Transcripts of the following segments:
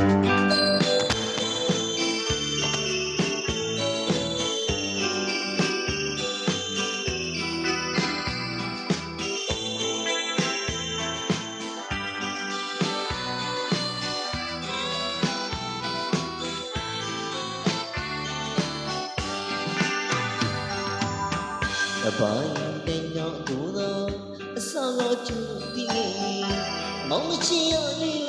Oh, yeah.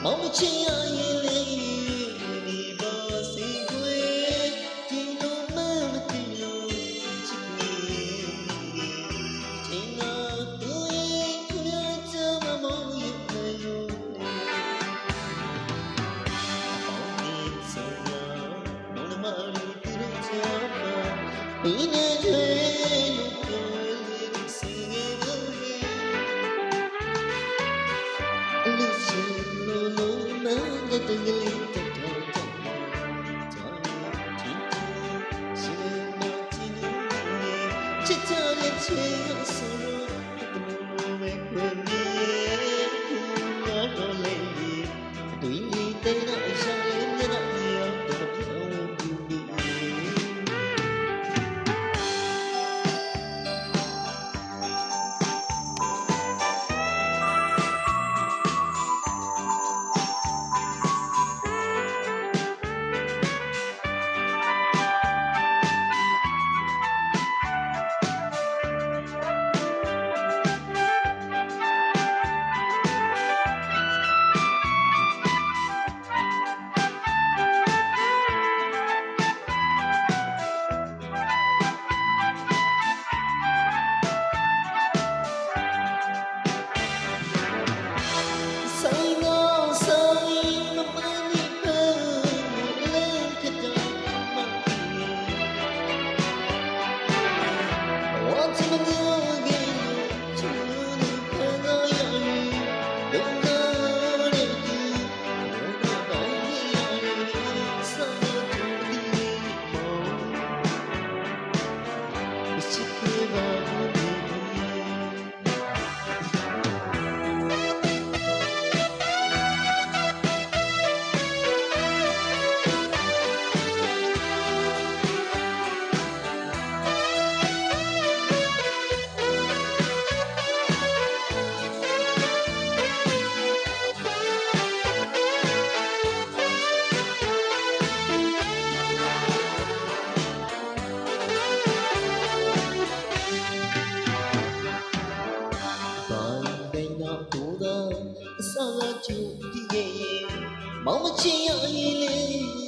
毛主席啊，您永远和我们在一起。听老满的牛叫，听那芦苇吐了芝麻，满眼开哟。毛主席啊，农民们听你讲话，你来解。等你等到站，站停停，什么滋味？心跳的心。to the moon. အစလာကျူတည်ရဲ့မောင်မချင်ရရင်လေး